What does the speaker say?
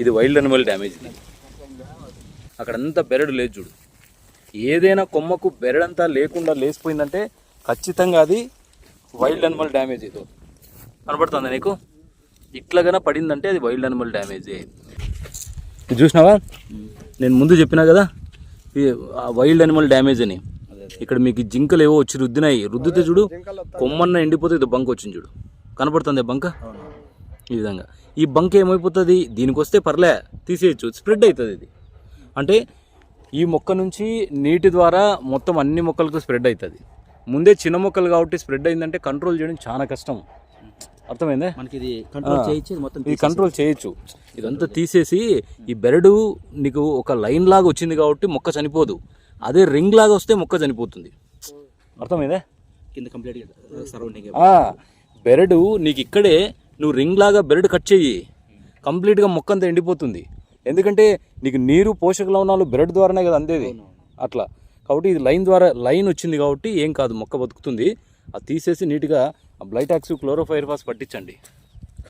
ఇది wild animal damage ఇది. అక్కడంతా బెరడు లేదు చూడు. ఏదైనా కొమ్మకు బెరడంతా లేకుండా లేచిపోయిందంటే ఖచ్చితంగా అది వైల్డ్ అనిమల్ డ్యామేజ్ ఇది. కనపడుతుందా నీకు? ఇట్లాగన పడిందంటే అది వైల్డ్ అనిమల్ డ్యామేజే చూసినావా? నేను ముందు చెప్పినా కదా ఈ వైల్డ్ అనిమల్ డ్యామేజ్ అని. ఇక్కడ మీకు జింకలు ఏవో వచ్చి రుద్దినాయి. రుద్దితే చూడు కొమ్మన్న ఎండిపోతే ఇది బంక్ వచ్చింది చూడు. కనపడుతుంది బంక? ఈ విధంగా. ఈ బంక్ ఏమైపోతుంది? దీనికి వస్తే పర్లే తీసేయచ్చు. స్ప్రెడ్ అవుతుంది ఇది. అంటే ఈ మొక్క నుంచి నీటి ద్వారా మొత్తం అన్ని మొక్కలకు స్ప్రెడ్ అవుతుంది ముందే చిన్న మొక్కలు కాబట్టి స్ప్రెడ్ అయిందంటే కంట్రోల్ చేయడం చాలా కష్టం. అర్థమైందా? మనకి ఇది కంట్రోల్ చేయించి మొత్తం ఇది కంట్రోల్ చేయొచ్చు. ఇదంతా తీసేసి ఈ బెరడు నీకు ఒక లైన్ లాగా వచ్చింది కాబట్టి మొక్క చనిపోదు. అదే రింగ్ లాగా వస్తే మొక్క చనిపోతుంది. అర్థమైందా? కింద కంప్లీట్ సరౌండింగ్ ఆ, బెరడు నీకు ఇక్కడే నువ్వు రింగ్ లాగా బెరడు కట్ చెయ్యి కంప్లీట్గా మొక్క అంతా ఎండిపోతుంది. ఎందుకంటే నీకు నీరు పోషక లవణాలు బెరడు ద్వారానే కదా అందేది. అట్లా. కాబట్టి ఇది లైన్ ద్వారా లైన్ వచ్చింది కాబట్టి ఏం కాదు మొక్క బతుకుతుంది. అది తీసేసి నీట్గా బ్లైటాక్స్ క్లోరోఫైర్ఫాస్ పట్టించండి.